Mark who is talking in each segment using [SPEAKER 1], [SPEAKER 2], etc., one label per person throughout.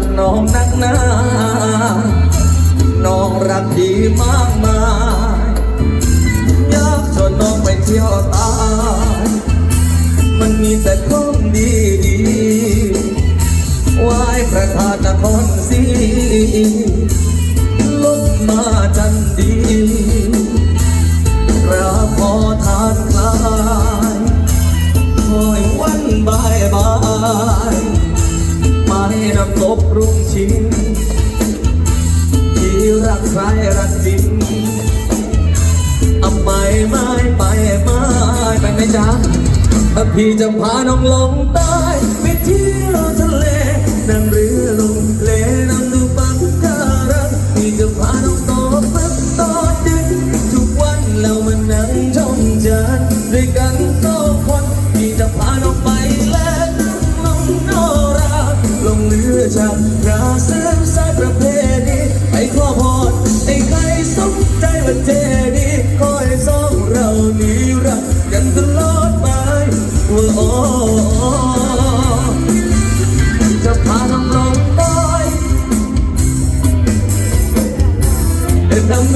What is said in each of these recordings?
[SPEAKER 1] กน้องนักหนา น้องรักดีมากมาย ชินที่รักใครรักจริงอาไปไม่ไปไม่ไปไหมจ้าพี่จะพาน้องลงใต้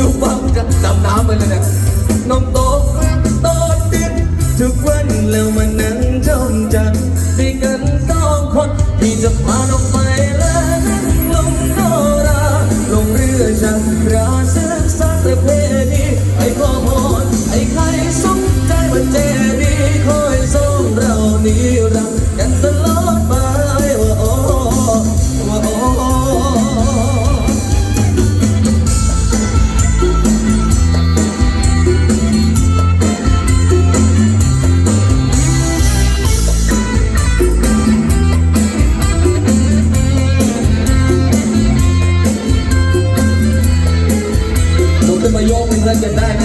[SPEAKER 1] ดูฟังจะจำน้ำไปเลยนี่น้องโตแฟนโตเด็ดทุกวันแล้วมันนั่งจมจัดด้วยกันสองคนที่จะพาน้องไปแล้วนั่งลงโนราลงเรือจักรา มายกมือแล้วจะได้ไหม